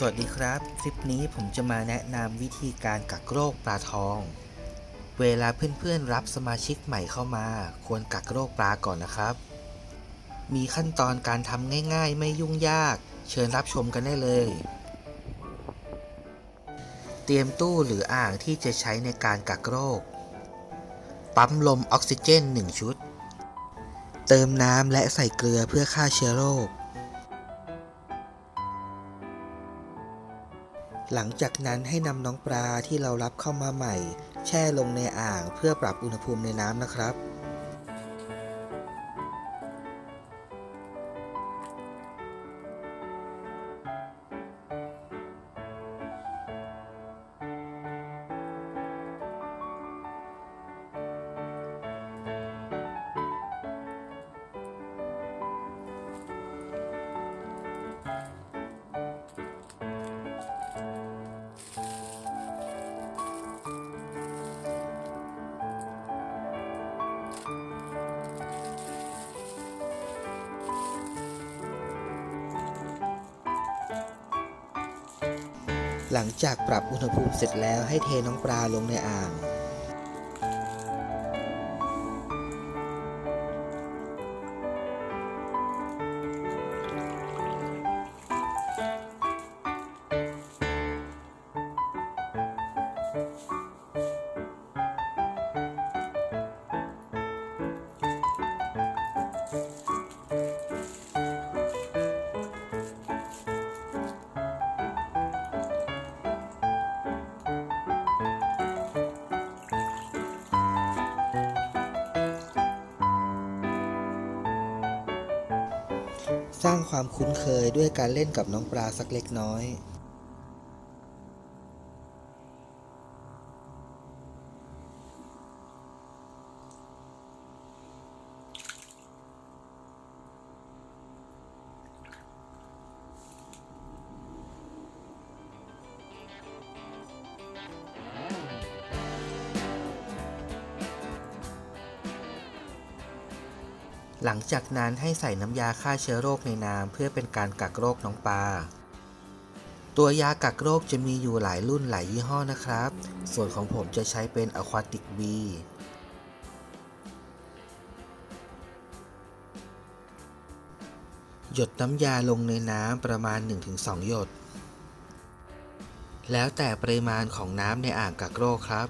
สวัสดีครับ คลิปนี้ผมจะมาแนะนำวิธีการกักโรคปลาทอง เวลาเพื่อนๆรับสมาชิกใหม่เข้ามา ควรกักโรคปลาก่อนนะครับ มีขั้นตอนการทำง่ายๆ ไม่ยุ่งยาก เชิญรับชมกันได้เลย เตรียมตู้หรืออ่างที่จะใช้ในการกักโรค ปั๊มลมออกซิเจน 1 ชุด เติมน้ำและใส่เกลือเพื่อฆ่าเชื้อโรค หลังจากนั้นให้นำน้องปลาที่เรารับเข้ามาใหม่ แช่ลงในอ่างเพื่อปรับอุณหภูมิในน้ำนะครับ หลังจากปรับอุณหภูมิเสร็จแล้วให้เทน้องปลาลงในอ่าง สร้างความคุ้นเคยด้วยการเล่นกับน้องปลาสักเล็กน้อย หลังจากนั้นให้ใส่น้ำยาฆ่าเชื้อโรคในน้ำเพื่อเป็นการกักโรคน้องปลา ตัวยากักโรคจะมีอยู่หลายรุ่นหลายยี่ห้อนะครับ ส่วนของผมจะใช้เป็น Aquatic B หยดน้ำยาลงในน้ำประมาณ 1-2 หยด แล้วแต่ปริมาณของน้ำในอ่างกักโรคครับ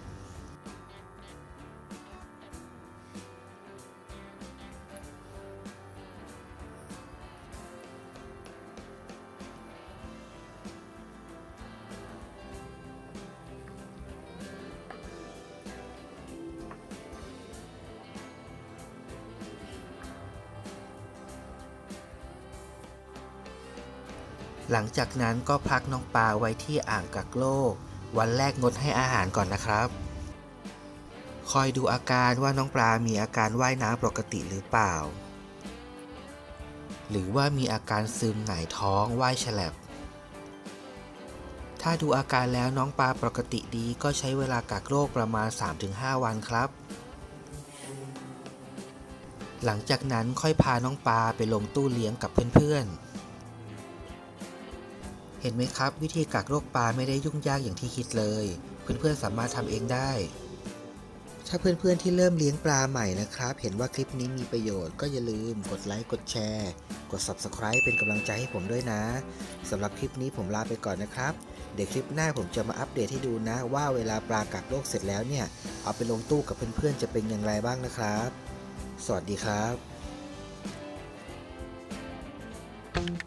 หลังจากนั้นก็พักน้องปลาไว้ที่อ่างกักโรควันแรกงดให้อาหารก่อนนะครับ คอยดูอาการว่าน้องปลามีอาการว่ายน้ำปกติหรือเปล่า หรือว่ามีอาการซึมหงายท้องว่ายฉลับ ถ้าดูอาการแล้วน้องปลาปกติดีก็ใช้เวลากักโรคประมาณ 3-5 วันครับหลังจากนั้นค่อยพาน้องปลาไปลงตู้เลี้ยงกับเพื่อนๆ เห็นไหมครับ วิธีกักโรคปลาไม่ได้ยุ่งยากอย่างที่คิดเลย เพื่อนๆสามารถทำเองได้ ถ้าเพื่อนๆที่เริ่มเลี้ยงปลาใหม่นะครับ เห็นว่าคลิปนี้มีประโยชน์ก็อย่าลืมกดไลค์กดแชร์ กด Subscribe เป็นกำลังใจให้ผมด้วยนะสำหรับคลิปนี้ผมลาไปก่อนนะครับ เดี๋ยวคลิปหน้าผมจะมาอัปเดตให้ดูนะ ว่าเวลาปลากักโรคเสร็จแล้วเนี่ยเอาไปลงตู้กับเพื่อนๆจะเป็นอย่างไรบ้างนะครับ สวัสดีครับ